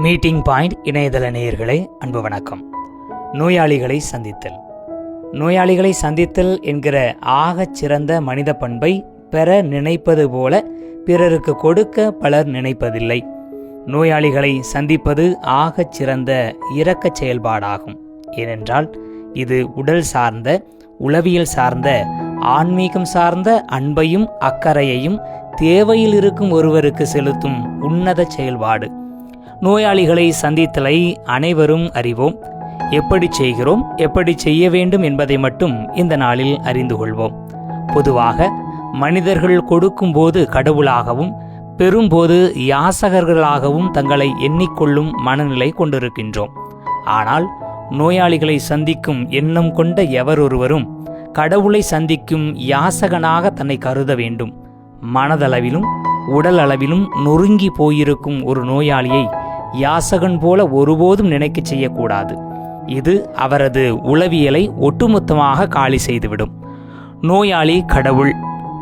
Meeting point இணையதள நேயர்களே அன்பு வணக்கம். நோயாளிகளை சந்தித்தல். நோயாளிகளை சந்தித்தல் என்கிற ஆகச் சிறந்த மனித பண்பை பெற நினைப்பது போல பிறருக்கு கொடுக்க பலர் நினைப்பதில்லை. நோயாளிகளை சந்திப்பது ஆகச் சிறந்த இரக்க செயல்பாடாகும். ஏனென்றால் இது உடல் சார்ந்த உளவியல் சார்ந்த ஆன்மீகம் சார்ந்த அன்பையும் அக்கறையையும் தேவையில் இருக்கும் ஒருவருக்கு செலுத்தும் உன்னத செயல்பாடு. நோயாளிகளை சந்தித்தலை அனைவரும் அறிவோம். எப்படி செய்கிறோம் எப்படி செய்ய வேண்டும் என்பதை மட்டும் இந்த நாளில் அறிந்து கொள்வோம். பொதுவாக மனிதர்கள் கொடுக்கும்போது கடவுளாகவும் பெறும்போது யாசகர்களாகவும் தங்களை எண்ணிக்கொள்ளும் மனநிலை கொண்டிருக்கின்றோம். ஆனால் நோயாளிகளை சந்திக்கும் எண்ணம் கொண்ட எவரொருவரும் கடவுளை சந்திக்கும் யாசகனாக தன்னை கருத வேண்டும். மனதளவிலும் உடல் அளவிலும் நொறுங்கி போயிருக்கும் ஒரு நோயாளியை யாசகன் போல ஒருபோதும் நினைக்கச் செய்யக்கூடாது. இது அவரது உளவியலை ஒட்டுமொத்தமாக காலி செய்துவிடும். நோயாளி கடவுள்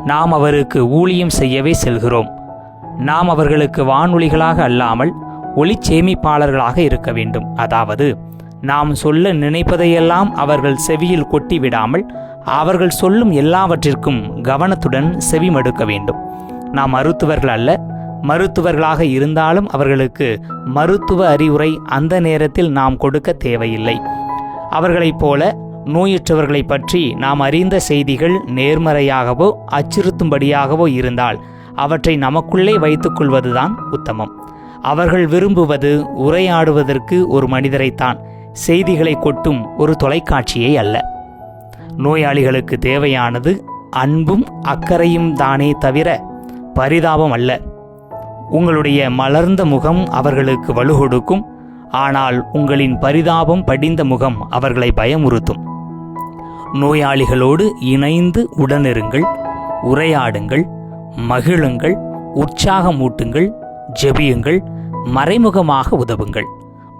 நாம் அவருக்கு ஊழியம் செய்யவே செல்கிறோம். நாம் அவர்களுக்கு வானொலிகளாக அல்லாமல் ஒளி சேமிப்பாளர்களாக இருக்க வேண்டும். அதாவது நாம் சொல்ல நினைப்பதையெல்லாம் அவர்கள் செவியில் கொட்டி விடாமல் அவர்கள் சொல்லும் எல்லாவற்றிற்கும் கவனத்துடன் செவிமடுக்க வேண்டும். நாம் மருத்துவர்கள் அல்ல மருத்துவர்களாக இருந்தாலும் அவர்களுக்கு மருத்துவ அறிவுரை அந்த நேரத்தில் நாம் கொடுக்க தேவையில்லை. அவர்களைப் போல நோயுற்றவர்களை பற்றி நாம் அறிந்த செய்திகள் நேர்மறையாகவோ அச்சுறுத்தும்படியாகவோ இருந்தால் அவற்றை நமக்குள்ளே வைத்துக்கொள்வதுதான் உத்தமம். அவர்கள் விரும்புவது உரையாடுவதற்கு ஒரு மனிதரைத்தான் செய்திகளை கொட்டும் ஒரு தொலைக்காட்சியை அல்ல. நோயாளிகளுக்கு தேவையானது அன்பும் அக்கறையும் தானே தவிர பரிதாபம் அல்ல. உங்களுடைய மலர்ந்த முகம் அவர்களுக்கு வலு கொடுக்கும் ஆனால் உங்களின் பரிதாபம் படிந்த முகம் அவர்களை பயமுறுத்தும். நோயாளிகளோடு இணைந்து உடனிருங்கள் உரையாடுங்கள் மகிழுங்கள் உற்சாகமூட்டுங்கள் ஜெபியுங்கள் மறைமுகமாக உதவுங்கள்.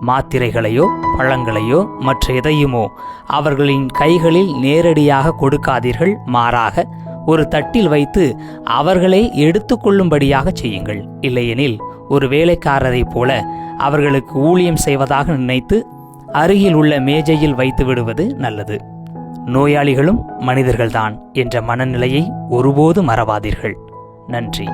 மாத்திரைகளையோ பழங்களையோ மற்ற எதையுமோ அவர்களின் கைகளில் நேரடியாக கொடுக்காதீர்கள் மாறாக ஒரு தட்டில் வைத்து அவர்களே எடுத்துக்கொள்ளும்படியாக செய்யுங்கள். இல்லையெனில் ஒரு வேலைக்காரரைப் போல அவர்களுக்கு ஊழியம் செய்வதாக நினைத்து அருகில் உள்ள மேஜையில் வைத்து விடுவது நல்லது. நோயாளிகளும் மனிதர்கள்தான் என்ற மனநிலையை ஒருபோது மறவாதீர்கள். நன்றி.